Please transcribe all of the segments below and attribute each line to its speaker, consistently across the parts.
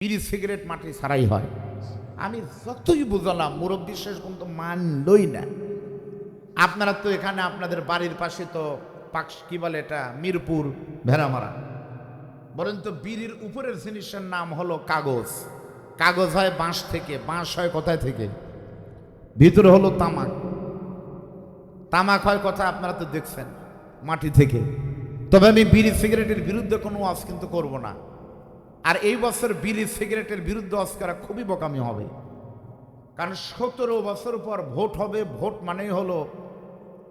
Speaker 1: বিড়ি সিগারেট মাটি ছাড়াই হয়। আমি যতই বুঝলাম, মুরব্বী শেষ পর্যন্ত মানলই না। আপনারা তো এখানে আপনাদের বাড়ির পাশে তো পাক, কি বলে এটা, মিরপুর ভেড়ামারা। বলেন তো বিড়ির উপরের জিনিসের নাম হলো কাগজ। কাগজ হয় বাঁশ থেকে, বাঁশ হয় কোথায় থেকে? ভিতরে হলো তামাক। তামাক হয় কথা আপনারা তো দেখছেন, মাটি থেকে। তবে আমি বিড়ি সিগারেটের বিরুদ্ধে কোনো ওয়াজ কিন্তু করব না। আর এই বছর বিড়ি, সিগারেটের বিরুদ্ধে ওয়াজ করা খুবই বোকামি হবে। কারণ সতেরো বছর পর ভোট হবে, ভোট মানেই হলো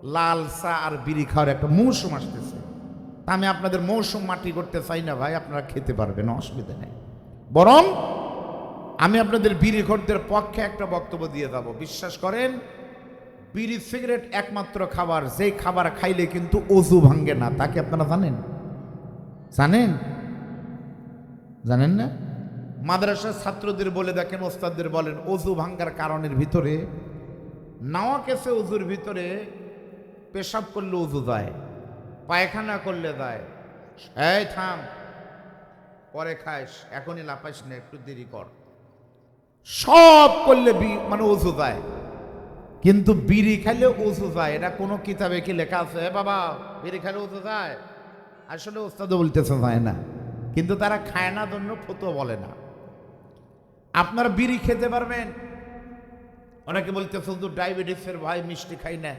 Speaker 1: লাল চা আর বিড়ি খাওয়ার একটা মৌসুম আসতেছে। তা আমি আপনাদের মৌসুম মাটি করতে চাই না ভাই, আপনারা খেতে পারবেন, অসুবিধা নেই। বরং আমি আপনাদের বিড়ি খোরদের পক্ষে একটা বক্তব্য দিয়ে যাব। বিশ্বাস করেন, বিড়ি, সিগারেট একমাত্র খাবার, যেই খাবার খাইলে কিন্তু অজু ভাঙ্গে না। তাকে আপনারা জানেন? জানেন? জানেন না? মাদ্রাসার ছাত্রদের বলে দেখেন, ওস্তাদদের বলেন, অজু ভাঙ্গার কারণের ভিতরে নাওয়া কেসে অজুর ভিতরে পেশাব করলে অজু যায়, পায়খানা করলে যায়। এই থাম, পরে খাইস, এখনই লাফাইস না, একটু দেরি কর। সব করলে মানে অজু যায়। কিন্তু বিড়ি খাইলে অজু যায়, এটা কোনো কিতাবে কি লেখা আছে? "এ বাবা, বিড়ি খাইলে অজু যায়? আসলে ওস্তাদ বলতেছে যায় না। কিন্তু তারা খায় না, জন্য ফতো বলে না। আপনারা বিড়ি খেতে পারবেন? অনেকে বলতে শুধু ডায়াবেটিসের ভয় মিষ্টি খাই না,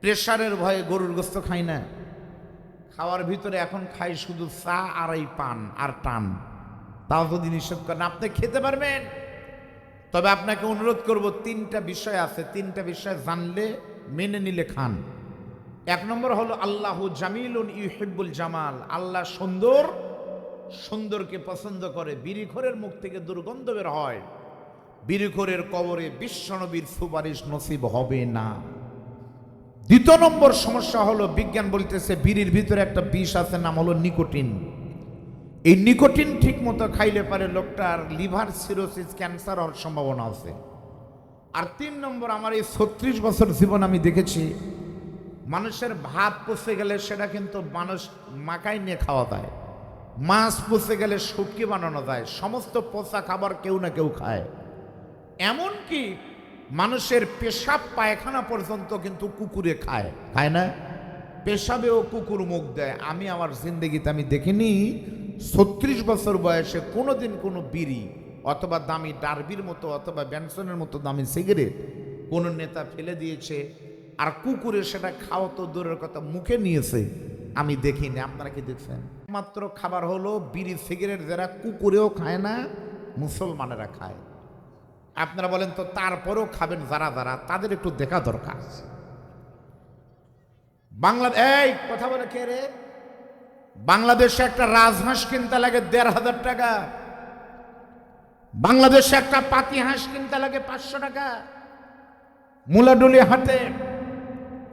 Speaker 1: প্রেশারের ভয়ে গরুর গোস্ত খাই না। খাওয়ার ভিতরে এখন খাই শুধু চা আর এই পান আর টান। তাও যদি নিষেধ করেন, আপনি খেতে পারবেন? তবে আপনাকে অনুরোধ করব, তিনটা বিষয় আছে। তিনটা বিষয় জানলে, মেনে নিলে খান। এক নম্বর হলো, আল্লাহ জামিলুন ইউহিব্বুল জামাল। আল্লাহ সুন্দর সুন্দরকে পছন্দ করে বিড়িখোরের মুখ থেকে দুর্গন্ধ বের হয়। বিড়িখোরের কবরে বিশ্বনবীর সুপারিশ নসিব হবে না। দ্বিতীয় নম্বর সমস্যা হলো, বিজ্ঞান বলতেছে বিড়ির ভিতরে একটা বিষ আছে, নাম হলো নিকোটিন। এই নিকোটিন ঠিক মতো খাইলে পারে লোকটার লিভার সিরোসিস, ক্যান্সার হওয়ার সম্ভাবনা আছে। আর তিন নম্বর, আমার এই ছত্রিশ বছর জীবন আমি দেখেছি, মানুষের ভাত পচে গেলে সেটা কিন্তু মানুষ মাকাই নিয়ে খাওয়া যায়। মাছ পচে গেলে শুটকি বানানো যায়, সমস্ত পচা খাবার কেউ না কেউ খায়। এমনকি মানুষের পেশাব পায়খানা পর্যন্ত কিন্তু কুকুরে খায়। খায় না? পেশাবেও কুকুর মুখ দেয়। আমি আমার জিন্দগিতে আমি দেখিনি, ছত্রিশ বছর বয়সে কোনো দিন কোনো বিড়ি অথবা দামি ডারবির মতো অথবা ব্যানসনের মতো দামি সিগারেট কোনো নেতা ফেলে দিয়েছে আর কুকুরে সেটা খাওয়া তো দূরের কথা, মুখে নিয়েছে। আমি দেখিনি, আপনারা কি দেখছেন? মাত্র খাবার হলো বিড়ি, সিগারেট যারা কুকুরেও খায় না, মুসলমানেরা খায়। আপনারা বলেন তো, তারপরেও খাবেন যারা যারা, তাদের একটু দেখা দরকার বাংলা, এই, কথা বলে কে রে? বাংলাদেশে একটা রাজহাঁস কিনতে লাগে দেড় হাজার টাকা। বাংলাদেশে একটা পাতি হাঁস কিনতে লাগে পাঁচশো টাকা। মুলাডুলি হাটে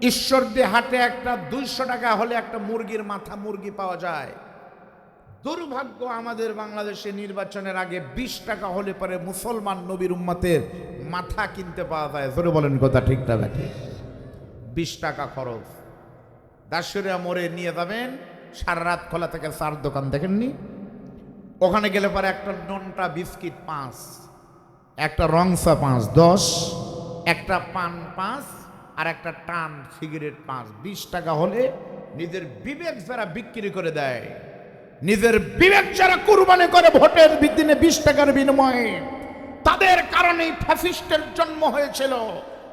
Speaker 1: ঈশ্বরদী হাটে একটা দুইশো টাকা হলে একটা মুরগির মাথা মুরগি পাওয়া যায়। দুর্ভাগ্য আমাদের বাংলাদেশে নির্বাচনের আগে বিশ টাকা হলে পরে মুসলমান নবীর উম্মতের মাথা কিনতে পাওয়া যায়। জোরে বলেন কথা ঠিকটা ব্যাঠে বিশ টাকা খরচ। দাসুরিয়া মোড়ে নিয়ে যাবেন, সারা রাত খোলা থেকে চার দোকান দেখেননি? ওখানে গেলে পরে একটা ননটা বিস্কিট পাঁচ, একটা রংসা পাঁচ, দশ, একটা পান পাঁচ আর একটা টান সিগারেট পাঁচ, বিশ টাকা হলে নিজের বিবেক যারা বিক্রি করে দেয়, নিজের বিবেক যারা কুরবানি করে ভোটের দিনে বিশ টাকার বিনিময়ে, তাদের কারণেই ফ্যাসিস্টের জন্ম হয়েছিল।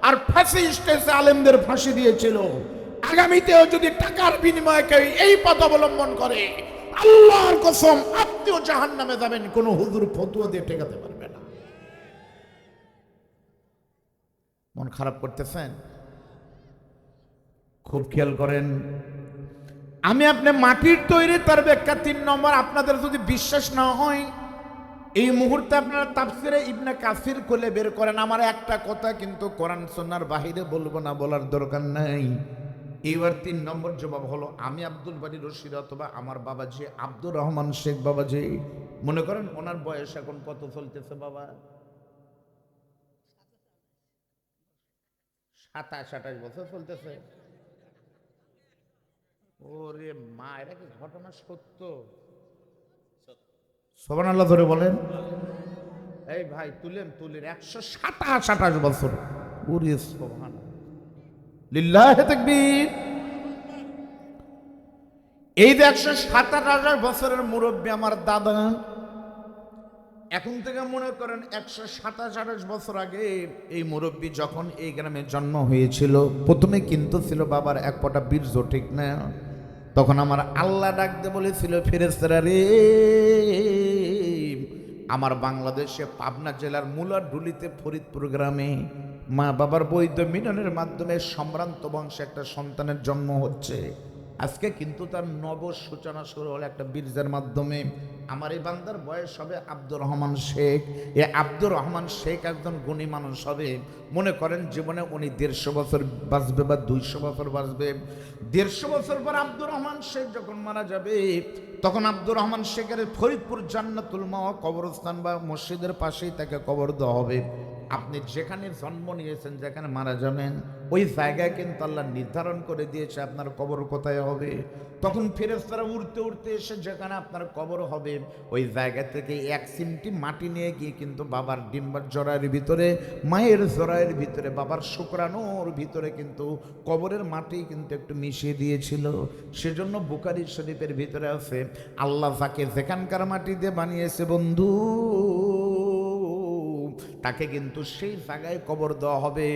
Speaker 1: আর ফ্যাসিস্ট এসে আলেমদের ফাঁসি দিয়েছিল। আগামীতেও যদি টাকার বিনিময়ে কেউ এই পথ অবলম্বন করে, আল্লাহর কসম আপনিও জাহান নামে যাবেন, কোনো হুজুর ফতুয়া দিয়ে ঠেকাতে পারবে না। মন খারাপ করতেছেন? খুব খেয়াল করেন। আমি আপনি মাটির তৈরি তার ব্যাখ্যা তিন নম্বর, আপনাদের যদি বিশ্বাস না হয়, এই মুহূর্তে আপনারা তাফসিরে ইবনে কাসির খুলে বের করেন। আমার একটা কথা কিন্তু কোরআন সন্ন্যার বাহিরে বলব না, বলার দরকার নাই। এইবার তিন নম্বর জবাব হলো, আমি আব্দুল বাড়ি রশিদ অথবা আমার বাবাজি আব্দুর রহমান শেখ বাবাজি। মনে করেন ওনার বয়স এখন কত চলতেছে বাবা? সাতাশ, আঠাশ বছর চলতেছে। ওরে মা এটা কি ঘটনা সত্য? সোবান আল্লাহ ধরে বলেন। এই ভাই তুলেন তুলেন। একশো সাতাশ আঠাশ বছর। ওরে সোবান লিল্লাহ তাকবীর। এই যে একশো সাতাশ আঠাশ বছরের মুরব্বী আমার দাদা এখন থেকে মনে করেন একশো সাতাশ আঠাশ বছর আগে এই মুরব্বী যখন এই গ্রামে জন্ম হয়েছিল প্রথমে কিন্তু ছিল বাবার এক পটা বীর্য ঠিক না? তখন আমার আল্লাহ ডাকতে বলেছিল ফেরেস্তারা রে, আমার বাংলাদেশে পাবনা জেলার মুলার ডুলিতে ফরিদপুর গ্রামে মা বাবার বৈধ মিলনের মাধ্যমে সম্ভ্রান্ত বংশে একটা সন্তানের জন্ম হচ্ছে। আজকে কিন্তু তার নব সূচনা শুরু হলো একটা বীর্যের মাধ্যমে। আমার এই বান্দার বয়স হবে আব্দুর রহমান শেখ। এ আব্দুর রহমান শেখ একজন গুণী মানুষ হবে। মনে করেন জীবনে উনি দেড়শো বছর বাঁচবে বা দুইশো বছর বাঁচবে। দেড়শো বছর পর আব্দুর রহমান শেখ যখন মারা যাবে, তখন আব্দুর রহমান শেখের ফরিদপুর জান্নাতুল মাওয়া কবরস্থান বা মসজিদের পাশেই তাকে কবর দেওয়া হবে। আপনি যেখানে জন্ম নিয়েছেন, যেখানে মারা যাবেন, ওই জায়গায় কিন্তু আল্লাহ নির্ধারণ করে দিয়েছে আপনার কবর কোথায় হবে। তখন ফেরেস্তারা উড়তে উড়তে এসে যেখানে আপনার কবর হবে, ওই জায়গা থেকে এক সিমটি মাটি নিয়ে গিয়ে কিন্তু বাবার ডিম্বার জরায়ের ভিতরে, মায়ের জরায়ের ভিতরে, বাবার শুক্রাণুর ভিতরে কিন্তু কবরের মাটি কিন্তু একটু মিশিয়ে দিয়েছিল। সেজন্য বুকারি শরীফের ভিতরে আছে, আল্লাহ যাকে যেখানকার মাটি দিয়ে বানিয়েছে বন্ধু তাকে কিন্তু সেই জায়গায় কবর দেওয়া হবে।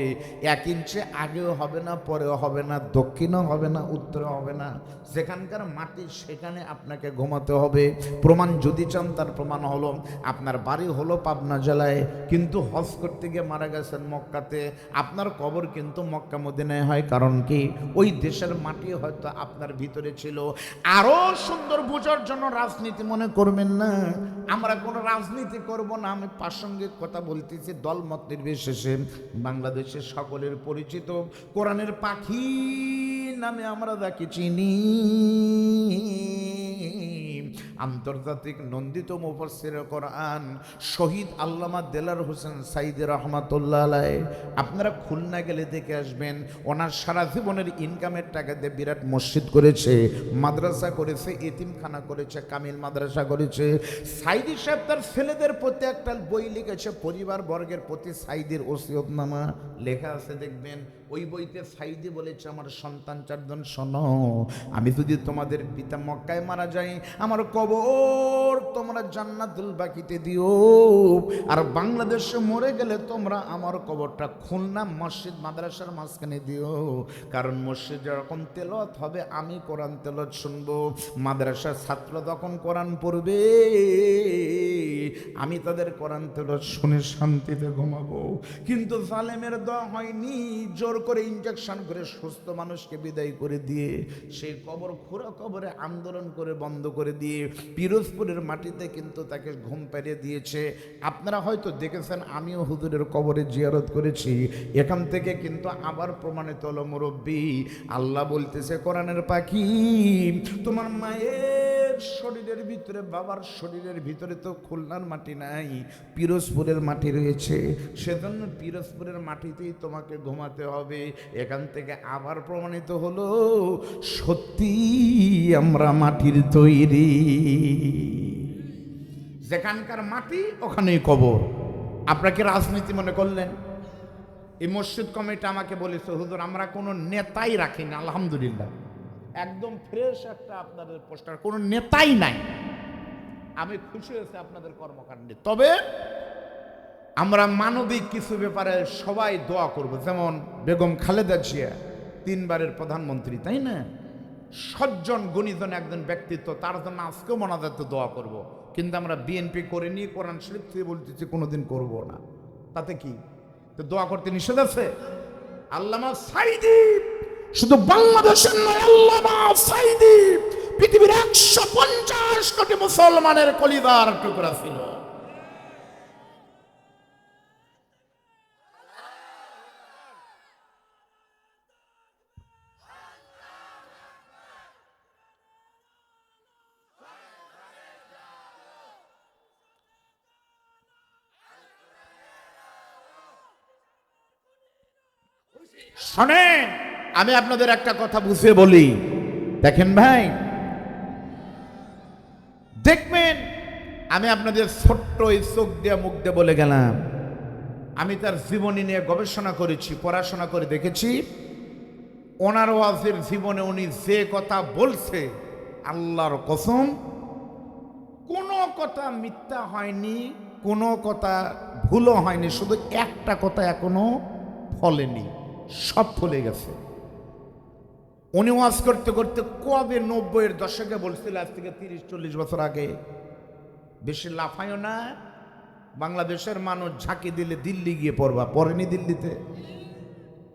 Speaker 1: এক ইঞ্চে আগেও হবে না, পরেও হবে না, দক্ষিণও হবে না উত্তরে হবে না। যেখানকার মাটি, সেখানে আপনাকে ঘুমাতে হবে। প্রমাণ যদি চান, তার প্রমাণ হলো, আপনার বাড়ি হলো পাবনা জেলায়, কিন্তু হজ করতে গিয়ে মারা গেছেন মক্কাতে। আপনার কবর কিন্তু মক্কা মদিনায় হয়, কারণ কি? ওই দেশের মাটি হয়তো আপনার ভিতরে ছিল। আরও সুন্দর বোঝার জন্য রাজনীতি মনে করবেন না। আমরা কোনো রাজনীতি করব না, আমি প্রাসঙ্গিক কথা বলতেছি দলমত নির্বিশেষে। বাংলাদেশের সকলের পরিচিত। কোরআনের পাখি নামে আমরা তাকে চিনি। আন্তর্জাতিক নন্দিত মুফাসসির কোরআন শহীদ আল্লামা দেলার হোসেন সাইদ রহমাতুল্লাহ আলাই আপনারা খুলনা গেলে দেখে আসবেন, ওনার সারা জীবনের ইনকামের টাকা দিয়ে বিরাট মসজিদ করেছে, মাদ্রাসা করেছে, এতিমখানা করেছে, কামিল মাদ্রাসা করেছে। সাইদি সাহেব তার ছেলেদের প্রতি একটা বই লিখেছে পরিবার বর্গের প্রতি সাইদের ওসিয়তনামা। লেখা আছে, দেখবেন ওই বইতে সাইদি বলেছে, আমার সন্তান চারজন শোনো, আমি যদি তোমাদের পিতা মক্কায় মারা যাই, আমার কবর তোমরা জান্নাতুল বাকিতে দিও। আর বাংলাদেশে মরে গেলে তোমরা আমার কবরটা খুলনা, মসজিদ, মাদ্রাসার মাঝখানে দিও। কারণ মসজিদ যখন তেলত হবে, আমি কোরআন তেলত শুনব। মাদ্রাসার ছাত্র তখন কোরআন পড়বে। আমি তাদের কোরআন তেলত শুনে শান্তিতে ঘুমাবো। কিন্তু জালেমের দোয়া হয়নি। জোর করে ইঞ্জেকশন করে সুস্থ মানুষকে বিদায় করে দিয়ে, সেই কবর খোরা কবরে আন্দোলন করে বন্ধ করে দিয়ে, পিরোজপুরের মাটিতে কিন্তু তাকে ঘুম পাড়িয়ে দিয়েছে। আপনারা হয়তো দেখেছেন, আমিও হুজুরের কবরে জিয়ারত করেছি। এখান থেকে কিন্তু আবার প্রমাণিত হলো মুরব্বী। আল্লাহ বলতেছে, কোরআনের পাখি, তোমার মায়ের শরীরের ভিতরে, বাবার শরীরের ভিতরে তো খুলনার মাটি নাই, পিরোজপুরের মাটি রয়েছে। সেজন্য পিরোজপুরের মাটিতেই তোমাকে ঘুমাতে হবে। এখান থেকে আবার প্রমাণিত হলো, সত্যি আমরা মাটির তৈরি। যেখানকার মাটি, ওখানেই কবর। আপনাকে রাজনীতি মনে করলেন? এই মসজিদ কমিটি আমাকে বলেছে, হুজুর, আমরা কোনো নেতাই রাখি না আলহামদুলিল্লাহ। একদম ফ্রেশ একটা আপনাদের পোস্টার। কোনো নেতাই নাই। আমি খুশি হয়েছি আপনাদের কর্মকাণ্ডে। তবে আমরা মানবিক কিছু ব্যাপারে সবাই দোয়া করব। যেমন বেগম খালেদা জিয়া, তিনবারের প্রধানমন্ত্রী, তাই না? সজ্জন গুণীজন একজন ব্যক্তিত্ব, তার জন্য আজকেও মনাজাতে দোয়া করব। কিন্তু আমরা বিএনপি করে নিয়ে কোরআন শরীফ থেকে বলতেছি, কোনোদিন করব না। তাতে কি? তো দোয়া করতে নিষেধ আছে? আল্লামা সাইদি শুধু বাংলাদেশের নয় সাইদি পৃথিবীর একশো পঞ্চাশ কোটি মুসলমানের কলিদার টুকরা ছিল। শোনেন আমি আপনাদের একটা কথা বুঝিয়ে বলি। দেখেন ভাই, দেখবেন, আমি আপনাদের ছোট্ট এই চোখ দিয়ে মুখ দিয়ে বলে গেলাম। আমি তার জীবনী নিয়ে গবেষণা করেছি, পড়াশোনা করে দেখেছি। ওনার ওয়াজের জীবনে উনি যে কথা বলছে, আল্লাহর কসম, কোনো কথা মিথ্যা হয়নি, কোনো কথা ভুলও হয়নি, শুধু একটা কথা এখনও ফলেনি, সব ফলে গেছে। উনি ওয়াজ করতে করতে কবে নব্বইয়ের দশকে বলছিল আজ থেকে তিরিশ, চল্লিশ বছর আগে? বেশি লাফায়ও না। বাংলাদেশের মানুষ ঝাঁকি দিলে দিল্লি গিয়ে পড়বা। পড়েনি দিল্লিতে?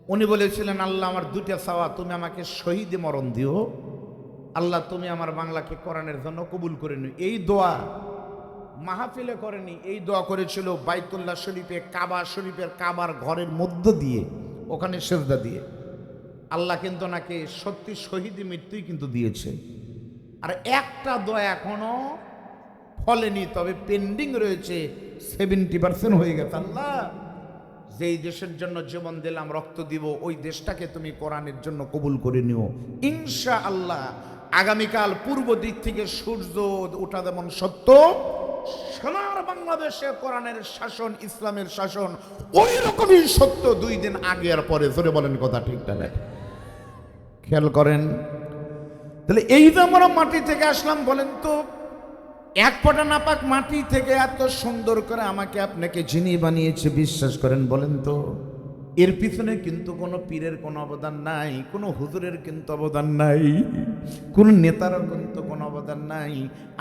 Speaker 1: উনি বলেছিলেন, আল্লাহ আমার দুটা চাওয়া, তুমি আমাকে শহীদে মরণ দিও। আল্লাহ তুমি আমার বাংলাকে কোরআনের জন্য কবুল করে নিও। এই দোয়া মাহফিলে করেনি। এই দোয়া করেছিল বাইতুল্লাহ শরীফে, কাবা শরীফের কাবার ঘরের মধ্য দিয়ে, ওখানে সেজদা দিয়ে। আল্লাহ কিন্তু নাকি সত্যি শহীদ মৃত্যুই কিন্তু দিয়েছে। আর একটা দয়া এখনও ফলেনি, তবে পেন্ডিং রয়েছে সেভেন্টি পার্সেন্ট হয়ে গেছে। আল্লাহ, যেই দেশের জন্য জীবন দিলাম, রক্ত দিব, ওই দেশটাকে তুমি কোরআনের জন্য কবুল করে নিও। ইনশা আল্লাহ আগামীকাল পূর্ব দিক থেকে সূর্য ওঠা যেমন সত্য, সোনার বাংলাদেশে কোরআনের শাসন, ইসলামের শাসন, ওই রকমই সত্য দুই দিন আগে আর পরে। জোরে বলেন কথা ঠিক খেয়াল করেন। তাহলে এই যে আমরা মাটি থেকে আসলাম বলেন তো, এক ফোঁটা নাপাক মাটি থেকে এত সুন্দর করে আমাকে আপনাকে যিনি বানিয়েছে, বিশ্বাস করেন বলেন তো। এর পিছনে কিন্তু কোনো পীরের কোনো অবদান নাই, কোনো হুজুরের কিন্তু অবদান নাই, কোনো নেতারও কিন্তু কোনো অবদান নাই।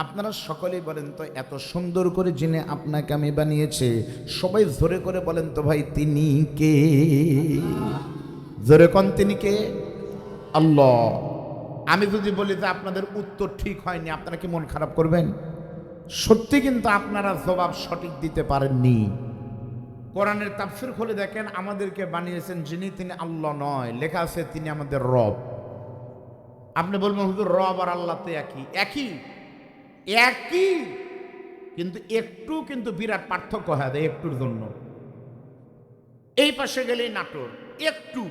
Speaker 1: আপনারা সকলেই বলেন তো, এত সুন্দর করে যিনি আপনাকে আমি বানিয়েছে, সবাই জোরে করে বলেন তো ভাই, তিনি কে? জোরে কন তিনি কে? আল্লাহ। আমি যদি বলি যে আপনাদের উত্তর ঠিক হয়নি, আপনারা কি মন খারাপ করবেন? সত্যি কিন্তু আপনারা জবাব সঠিক দিতে পারেননি। কোরআনের তাফসির খুলে দেখেন, আমাদেরকে বানিয়েছেন যিনি, তিনি আল্লাহ নয়। লেখা আছে, তিনি আমাদের রব। আপনি বলবেন, হুজুর, রব আর আল্লাহ তো একই। একই। একই। কিন্তু একটু কিন্তু বিরাট পার্থক্য হয়, একটুর জন্য। এই পাশে গেলেই নাটোর। একটু।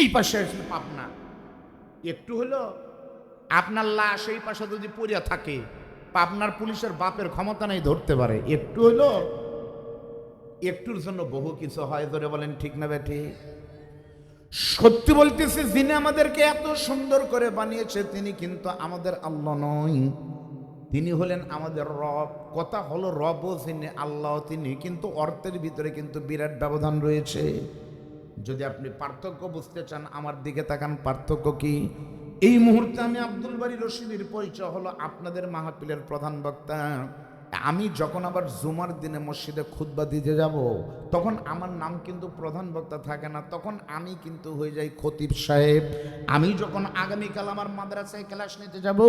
Speaker 1: এই পাশে আসলে পাবনা। একটু হলো আপনার লাশ এই পাশে যদি পড়িয়া থাকে, পাবনার পুলিশের বাপের ক্ষমতা নেই ধরতে পারে। একটু হলো একটুর জন্য বহু কিছু হয় ধরে বলেন, ঠিক না বেঠি? সত্যি বলতেছে, যিনি আমাদেরকে এত সুন্দর করে বানিয়েছে, তিনি কিন্তু আমাদের আল্লাহ নয়। তিনি হলেন আমাদের রব। কথা হলো রব যিনি আল্লাহ, তিনি কিন্তু অর্থের ভিতরে কিন্তু বিরাট ব্যবধান রয়েছে। যদি আপনি পার্থক্য বুঝতে চান, আমার দিকে তাকান, পার্থক্য কি? এই মুহূর্তে আমি আব্দুল বাড়ি রশিদের পরিচয় হলো আপনাদের মাহফিলের প্রধান বক্তা। আমি যখন আবার জুমার দিনে মসজিদে খুতবা দিতে যাব, তখন আমার নাম কিন্তু প্রধান বক্তা থাকে না, তখন আমি কিন্তু হয়ে যাই খতিব সাহেব। আমি যখন আগামীকাল আমার মাদ্রাসায় ক্লাস নিতে যাব,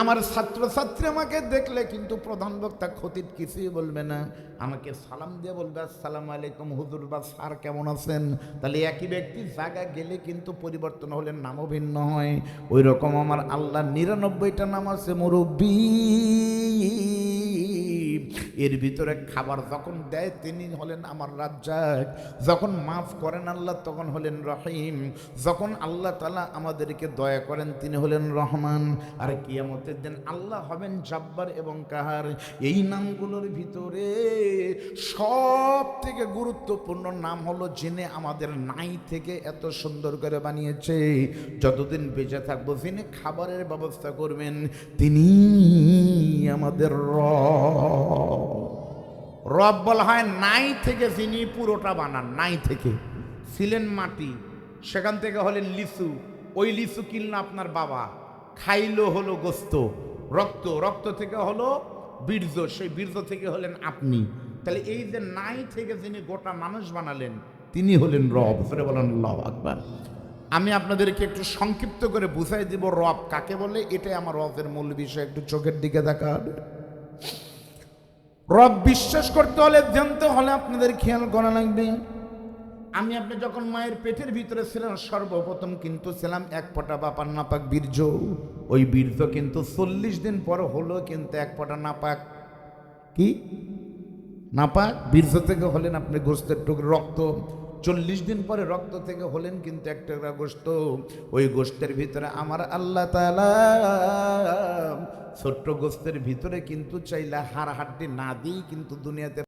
Speaker 1: আমার ছাত্রছাত্রী আমাকে দেখলে কিন্তু প্রধান বক্তা খতিব কিছুই বলবে না। আমাকে সালাম দিয়ে বলবে, আসসালামু আলাইকুম হুজুর বা স্যার কেমন আছেন? তাহলে একই ব্যক্তি জায়গা গেলে কিন্তু পরিবর্তন হলে নামও ভিন্ন হয়। ওই রকম আমার আল্লাহ নিরানব্বইটা নাম আছে মুরব্বী। এর ভিতরে খাবার যখন দেয়, তিনি হলেন আমার রাজ্জাক। যখন মাফ করেন আল্লাহ, তখন হলেন রহিম। যখন আল্লাহ তালা আমাদেরকে দয়া করেন, তিনি হলেন রহমান। আর কিয়ামতের দিন আল্লাহ হবেন জাব্বার এবং কাহার। এই নামগুলোর ভিতরে সব থেকে গুরুত্বপূর্ণ নাম হলো জেনে আমাদের নাই থেকে এত সুন্দর করে বানিয়েছে। যতদিন বেঁচে থাকব, যিনি খাবারের ব্যবস্থা করবেন, তিনি আমাদের রব। বলা হয়, নাই থেকে যিনি পুরোটা বানান, নাই থেকে। ছিলেন মাটি, সেখান থেকে হলেন লিচু। ওই লিচু কিনল আপনার বাবা, খাইলো হলো গোস্ত। রক্ত রক্ত থেকে হলো বীর্য, সেই বীর্য থেকে হলেন আপনি। তাহলে এই যে নাই থেকে যিনি গোটা মানুষ বানালেন, তিনি হলেন রব। ফেরে বলেন, আল্লাহু আকবার। আমি আপনাদেরকে একটু সংক্ষিপ্ত করে বুঝাই দিব, রব কাকে বলে? এটাই আমার রবের মূল বিষয়, একটু চোখের দিকে দেখান। রব বিশ্বাস করতে হলে, জানতে হলে আপনাদের খেয়াল করা লাগবে। আমি আপনি যখন মায়ের পেটের ভিতরে ছিলাম সর্বপ্রথম কিন্তু ছিলাম এক ফোঁটা বাপার নাপাক বীর্য। ওই বীর্য কিন্তু চল্লিশ দিন পর হলো কিন্তু এক ফোঁটা নাপাক। কি? নাপাক? বীর্য থেকে হলেন আপনি গোস্তের টুক রক্ত। চল্লিশ দিন পরে রক্ত থেকে হলেন কিন্তু একটা গোস্ত ওই গোস্তের ভিতরে আমার আল্লাহ ছোট্ট গোস্তের ভিতরে কিন্তু চাইলে হাড় হাড্ডি না দিয়েই কিন্তু দুনিয়াতে